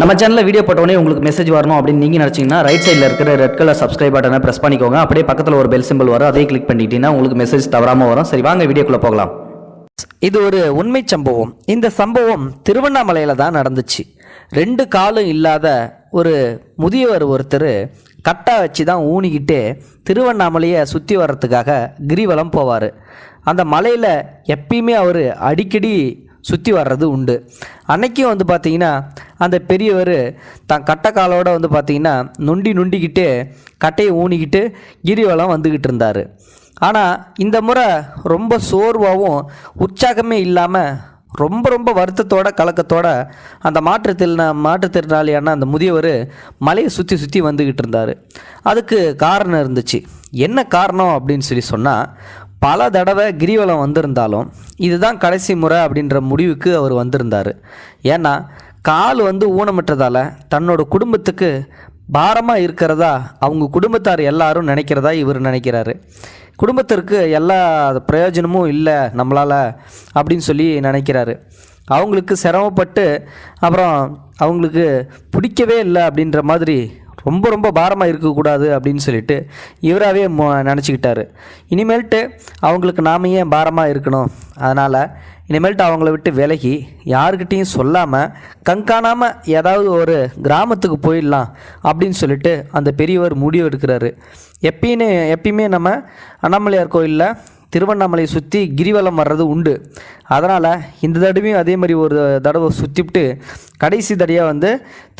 நம்ம சேனலில் வீடியோ போட்டோடனே உங்களுக்கு மெசேஜ் வரணும் அப்படின்னு நீங்கள் நினச்சிங்கன்னா ரைட் சைடில் இருக்கிற ரெட் கலர் சப்ஸ்கிரைப் பட்டனை ப்ரெஸ் பண்ணிக்கோங்க. அப்படியே பக்கத்தில் ஒரு பெல் சிம்பிள் வரும். அதே கிளிக் பண்ணிட்டீங்கன்னா உங்களுக்கு மெசேஜ் தவறாமல் வரும். சரி வாங்க வீடியோக்குள்ளே போகலாம். இது ஒரு உண்மை சம்பவம். இந்த சம்பவம் திருவண்ணாமலையில் தான் நடந்துச்சு. ரெண்டு காலும் இல்லாத ஒரு முதியவர் ஒருத்தர் கட்டா வச்சு தான் ஊனிக்கிட்டு திருவண்ணாமலையை சுற்றி வர்றதுக்காக கிரிவலம் போவார். அந்த மலையில் எப்பயுமே அவர் அடிக்கடி சுற்றி வர்றது உண்டு. அன்னைக்கும் வந்து பார்த்திங்கன்னா அந்த பெரியவர் தான் கட்டை காலோட வந்து பார்த்திங்கன்னா நொண்டி நொண்டிக்கிட்டு கட்டையை ஊனிக்கிட்டு கிரிவலம் வந்துக்கிட்டு இருந்தார். ஆனால் இந்த முறை ரொம்ப சோர்வாகவும் உற்சாகமே இல்லாமல் ரொம்ப ரொம்ப வருத்தத்தோட கலக்கத்தோட அந்த மாற்றுத்திறனா மாற்றுத்திறனாளியான அந்த முதியவர் மலையை சுற்றி சுற்றி வந்துக்கிட்டு இருந்தார். அதுக்கு காரணம் இருந்துச்சு. என்ன காரணம் அப்படின்னு சொல்லி சொன்னால் பல தடவை கிரிவலம் வந்திருந்தாலும் இதுதான் கடைசி முறை அப்படின்ற முடிவுக்கு அவர் வந்திருந்தார். ஏன்னா கால் வந்து ஊனமிட்டதால் தன்னோட குடும்பத்துக்கு பாரமாக இருக்கிறதா அவங்க குடும்பத்தார் எல்லாரும் நினைக்கிறதா இவர் நினைக்கிறாரு. குடும்பத்திற்கு எல்லா பிரயோஜனமும் இல்லை நம்மளால் அப்படின்னு சொல்லி நினைக்கிறாரு. அவங்களுக்கு சிரமப்பட்டு அப்புறம் அவங்களுக்கு பிடிக்கவே இல்லை அப்படின்ற மாதிரி ரொம்ப ரொம்ப பாரமாக இருக்கக்கூடாது அப்படின்னு சொல்லிட்டு இவராகவே நினச்சிக்கிட்டாரு. இனிமேல்ட்டு அவங்களுக்கு நாம ஏன் பாரமாக இருக்கணும்? அதனால் இனிமேல்ட்டு அவங்கள விட்டு விலகி யாருக்கிட்டேயும் சொல்லாமல் கண்காணாமல் ஏதாவது ஒரு கிராமத்துக்கு போயிடலாம் அப்படின்னு சொல்லிட்டு அந்த பெரியவர் முடிவு எடுக்கிறாரு. எப்பயுமே எப்பயுமே நம்ம அண்ணாமலையார் கோயிலில் திருவண்ணாமலையை சுற்றி கிரிவலம் வர்றது உண்டு. அதனால் இந்த தடவையும் அதே மாதிரி ஒரு தடவை சுற்றிவிட்டு கடைசி தடையாக வந்து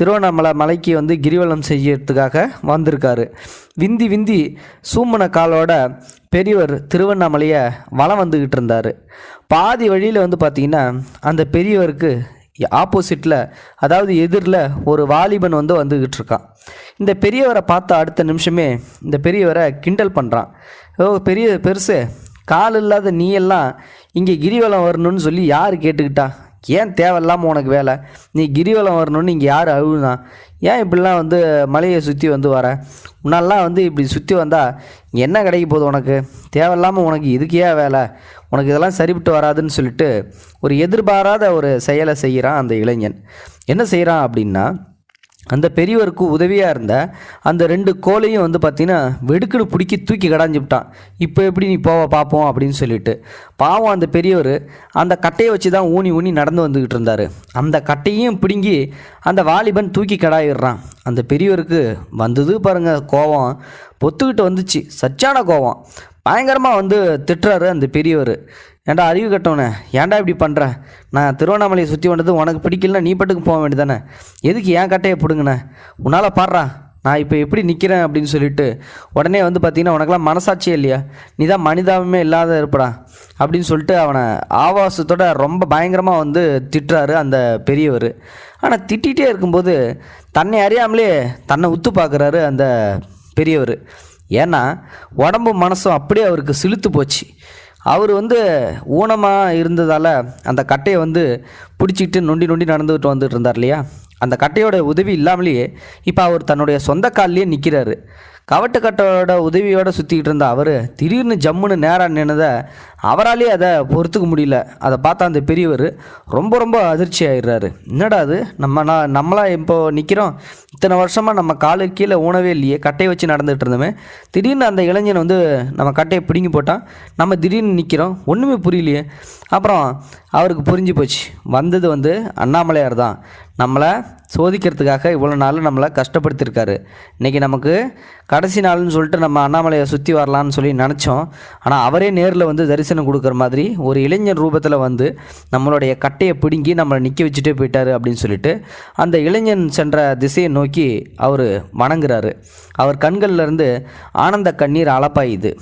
திருவண்ணாமலை மலைக்கு வந்து கிரிவலம் செய்யறதுக்காக வந்திருக்காரு. விந்தி விந்தி சூமன காலோட பெரியவர் திருவண்ணாமலையை வலம் வந்துக்கிட்டு இருந்தார். பாதி வழியில் வந்து பார்த்திங்கன்னா அந்த பெரியவருக்கு ஆப்போசிட்டில் அதாவது எதிரில் ஒரு வாலிபன் வந்து வந்துக்கிட்டு இருக்கான். இந்த பெரியவரை பார்த்த அடுத்த நிமிஷமே இந்த பெரியவரை கிண்டல் பண்ணுறான் ஓ பெரிய பெருசு கால் இல்லாத நீ எல்லாம் இங்கே கிரிவலம் வரணும்னு சொல்லி யார் கேட்டுக்கிட்டா? ஏன் தேவையில்லாமல் உனக்கு வேலை? நீ கிரிவலம் வரணும்னு இங்கே யார் அழுகுதான் ஏன் இப்படிலாம் வந்து மலையை சுற்றி வந்து வர? உன்னெல்லாம் வந்து இப்படி சுற்றி வந்தால் என்ன கிடைக்க போகுது உனக்கு? தேவையில்லாமல் உனக்கு இதுக்கு ஏன் வேலை? உனக்கு இதெல்லாம் சரிப்பட்டு வராதுன்னு சொல்லிட்டு ஒரு எதிர்பாராத ஒரு செயலை செய்கிறான் அந்த இளைஞன். என்ன செய்கிறான் அப்படின்னா அந்த பெரியவருக்கு உதவியாக இருந்த அந்த ரெண்டு கோலையும் வந்து பார்த்தீங்கன்னா வெடுக்குன்னு பிடிக்கி தூக்கி கடாஞ்சு இப்போ எப்படி நீ போவ பார்ப்போம் அப்படின்னு சொல்லிட்டு. பாவம் அந்த பெரியவர் அந்த கட்டையை வச்சு தான் ஊனி ஊனி நடந்து வந்துக்கிட்டு இருந்தார். அந்த கட்டையும் பிடுங்கி அந்த வாலிபன் தூக்கி கடாயிடுறான். அந்த பெரியவருக்கு வந்தது பாருங்கள் கோவம். பொத்துக்கிட்டு வந்துச்சு. சச்சான கோவம். பயங்கரமாக வந்து திட்டுறாரு அந்த பெரியவர். ஏன்டா அறிவு கட்டவனே ஏன்டா இப்படி பண்ணுற நான் திருவண்ணாமலையை சுற்றி வந்தது உனக்கு பிடிக்கலனா நீ பாட்டுக்கு போக வேண்டியதானே எதுக்கு ஏன் கட்டையை பிடுங்கண்ணே உன்னால் பாடுறா. நான் இப்போ எப்படி நிற்கிறேன் அப்படின்னு சொல்லிட்டு உடனே வந்து பார்த்தீங்கன்னா உனக்கெல்லாம் மனசாட்சியே இல்லையா? நீ தான் மனிதாபமே இல்லாத இருப்படா அப்படின்னு சொல்லிட்டு அவனை ஆவாசத்தோட ரொம்ப பயங்கரமாக வந்து திட்டுறாரு அந்த பெரியவர். ஆனால் திட்டிகிட்டே இருக்கும்போது தன்னை அறியாமலே தன்னை உத்து பார்க்குறாரு அந்த பெரியவர். ஏன்னா உடம்பு மனசும் அப்படியே அவருக்கு சிலுத்து போச்சு. அவர் வந்து ஊனமாக இருந்ததால் அந்த கட்டையை வந்து பிடிச்சிக்கிட்டு நொண்டி நொண்டி நடந்துகிட்டு வந்துட்டு இருந்தார் இல்லையா? அந்த கட்டையோட உதவி இல்லாமலேயே இப்போ அவர் தன்னுடைய சொந்த கால்லேயே நிற்கிறாரு கவட்டுக்கட்டோட உதவியோடு சுற்றிக்கிட்டு இருந்த அவர் திடீர்னு ஜம்முன்னு நேராக நின்னதை அவராலே அதை பொறுத்துக்க முடியல. அதை பார்த்தா அந்த பெரியவர் ரொம்ப ரொம்ப அதிர்ச்சி ஆயிடுறாரு. என்னடா அது? நம்ம நான் நம்மளாம் இப்போ நிற்கிறோம் இத்தனை வருஷமாக நம்ம காலு கீழே ஊனவே இல்லையே. கட்டையை வச்சு நடந்துகிட்டு இருந்தோமே. திடீர்னு அந்த இளைஞன் வந்து நம்ம கட்டையை பிடுங்கி போட்டான். நம்ம திடீர்னு நிற்கிறோம் ஒன்றுமே புரியலையே. அப்புறம் அவருக்கு புரிஞ்சு போச்சு. வந்தது வந்து அண்ணாமலையார் தான். நம்மளை சோதிக்கிறதுக்காக இவ்வளோ நாள் நம்மளை கஷ்டப்படுத்தியிருக்காரு இன்றைக்கி நமக்கு கடைசி நாள்னு சொல்லிட்டு நம்ம அண்ணாமலையை சுற்றி வரலான்னு சொல்லி நினச்சோம். ஆனால் அவரே நேரில் வந்து தரிசனம் கொடுக்குற மாதிரி ஒரு இளைஞர் ரூபத்தில் வந்து நம்மளுடைய கட்டையை பிடுங்கி நம்மளை நிற்க வச்சுட்டே போயிட்டாரு அப்படின்னு சொல்லிட்டு அந்த இளைஞன் சென்ற திசையை நோக்கி அவர் வணங்குறாரு. அவர் கண்கள்லேருந்து ஆனந்த கண்ணீர் அளப்பாயுது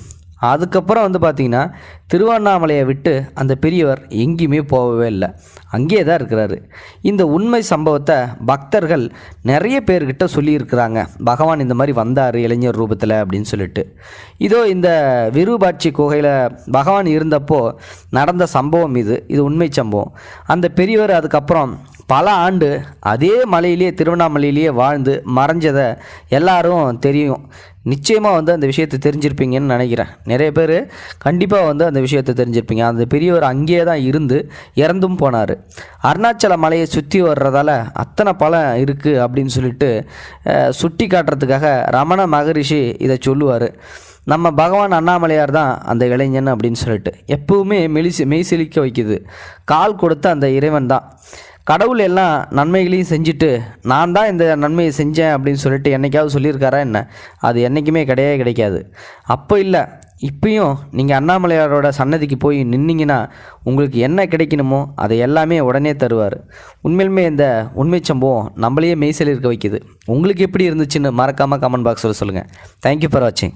அதுக்கப்புறம் வந்து பார்த்திங்கன்னா திருவண்ணாமலையை விட்டு அந்த பெரியவர் எங்கேயுமே போகவே இல்லை. அங்கேயே தான் இருக்கிறாரு. இந்த உண்மை சம்பவத்தை பக்தர்கள் நிறைய பேர்கிட்ட சொல்லியிருக்கிறாங்க. பகவான் இந்த மாதிரி வந்தார் இளைஞர் ரூபத்தில் அப்படின்னு சொல்லிட்டு. இதோ இந்த விருபாட்சி குகையில் பகவான் இருந்தப்போ நடந்த சம்பவம் இது. இது உண்மை சம்பவம். அந்த பெரியவர் அதுக்கப்புறம் பல ஆண்டு அதே மலையிலேயே திருவண்ணாமலையிலேயே வாழ்ந்து மறைஞ்சதை எல்லாரும் தெரியும். நிச்சயமாக வந்து அந்த விஷயத்தை தெரிஞ்சிருப்பீங்கன்னு நினைக்கிறேன். நிறைய பேர் கண்டிப்பாக வந்து அந்த விஷயத்தை தெரிஞ்சிருப்பீங்க. அந்த பெரியவர் அங்கேயே தான் இருந்து இறந்தும் போனார். அருணாச்சல மலையை சுற்றி வர்றதால அத்தனை பலம் இருக்குது அப்படின்னு சொல்லிட்டு சுட்டி காட்டுறதுக்காக ரமண மகரிஷி இதை சொல்லுவார். நம்ம பகவான் அண்ணாமலையார் தான் அந்த இளைஞன் அப்படின்னு சொல்லிட்டு. எப்பவுமே மெலிசி மெய்சிலிக்க வைக்குது. கால் கொடுத்த அந்த இறைவன் தான். கடவுள் எல்லாம் நன்மைகளையும் செஞ்சுட்டு நான் தான் இந்த நன்மையை செஞ்சேன் அப்படின்னு சொல்லிட்டு என்னைக்காவது சொல்லியிருக்காரா என்ன? அது என்றைக்குமே கிடையவே கிடைக்காது. அப்போ இல்லை இப்பயும் நீங்கள் அண்ணாமலையாரோட சன்னதிக்கு போய் நின்னீங்கன்னா உங்களுக்கு என்ன கிடைக்கணுமோ அதை எல்லாமே உடனே தருவார். உண்மையிலுமே இந்த உண்மை சம்பவம் நம்மளையே மெய்சலிருக்க இருக்க வைக்குது. உங்களுக்கு எப்படி இருந்துச்சுன்னு மறக்காமல் கமெண்ட் பாக்ஸில் சொல்லுங்கள் தேங்க்யூ ஃபார் வாட்சிங்